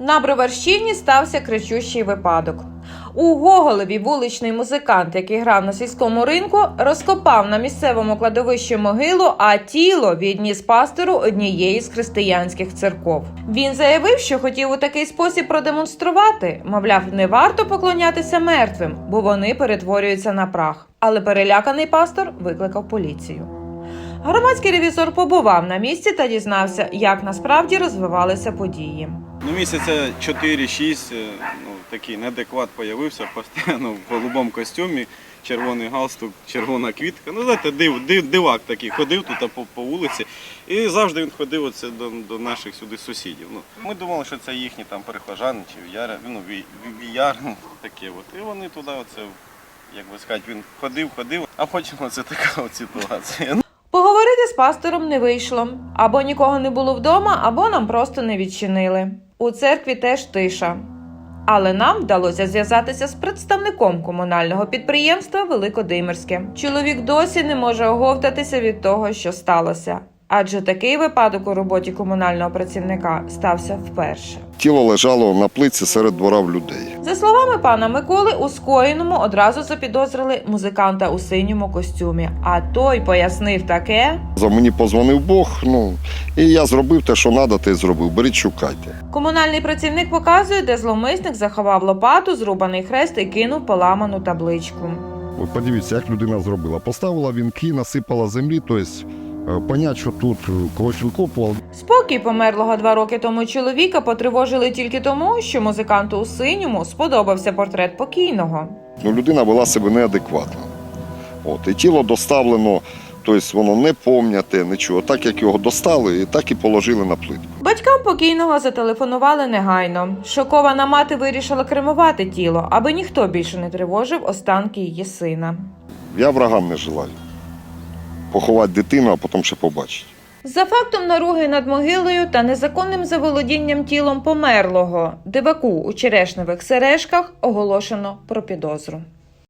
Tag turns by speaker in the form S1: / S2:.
S1: На Броварщині стався кричущий випадок. У Гоголеві вуличний музикант, який грав на сільському ринку, розкопав на місцевому кладовищі могилу, а тіло відніс пастору однієї з християнських церков. Він заявив, що хотів у такий спосіб продемонструвати. Мовляв, не варто поклонятися мертвим, бо вони перетворюються на прах. Але переляканий пастор викликав поліцію. Громадський ревізор побував на місці та дізнався, як насправді розвивалися події.
S2: Ну, місяця 4-6, е, ну, такий неадекват появився постійно в голубому костюмі, червоний галстук, червона квітка. Ну, знаєте, див, див, дивак такий, ходив тут по, по вулиці. І завжди він ходив оце до, до наших сюди сусідів. Ну, ми думали, що це їхні там перехожани чи віяри, ну, ві, ві- віяр, ну, таке от. І вони туди, оце, як би сказати, він ходив, ходив, а потім оце така от ситуація. Ну,
S1: Поговорити з пастором не вийшло. Або нікого не було вдома, або нам просто не відчинили. У церкві теж тиша. Але нам вдалося зв'язатися з представником комунального підприємства Великодимирське. Чоловік досі не може оговтатися від того, що сталося. Адже такий випадок у роботі комунального працівника стався вперше.
S3: Тіло лежало на плиці серед двора в людей.
S1: За словами пана Миколи, у скоєному одразу запідозрили музиканта у синьому костюмі. А той пояснив таке.
S3: За мені позвонив Бог, ну і я зробив те, що треба, те й зробив. Беріть, шукайте.
S1: Комунальний працівник показує, де зловмисник заховав лопату, зрубаний хрест і кинув поламану табличку.
S3: Подивіться, як людина зробила. Поставила вінки, насипала землі, тобто понять, що тут е, когось викопував.
S1: Спокій померлого два роки тому чоловіка потривожили тільки тому, що музиканту у синьому сподобався портрет покійного.
S3: Ну, людина вела себе неадекватно. От, і тіло доставлено, тобто воно не помняте, нічого. Так як його достали, і так і положили на плитку.
S1: Батькам покійного зателефонували негайно. Шокована мати вирішила кремувати тіло, аби ніхто більше не тривожив останки її сина.
S3: Я врагам не желаю. Поховати дитину, а потім ще побачить.
S1: За фактом наруги над могилою та незаконним заволодінням тілом померлого диваку у черешневих сережках оголошено про підозру.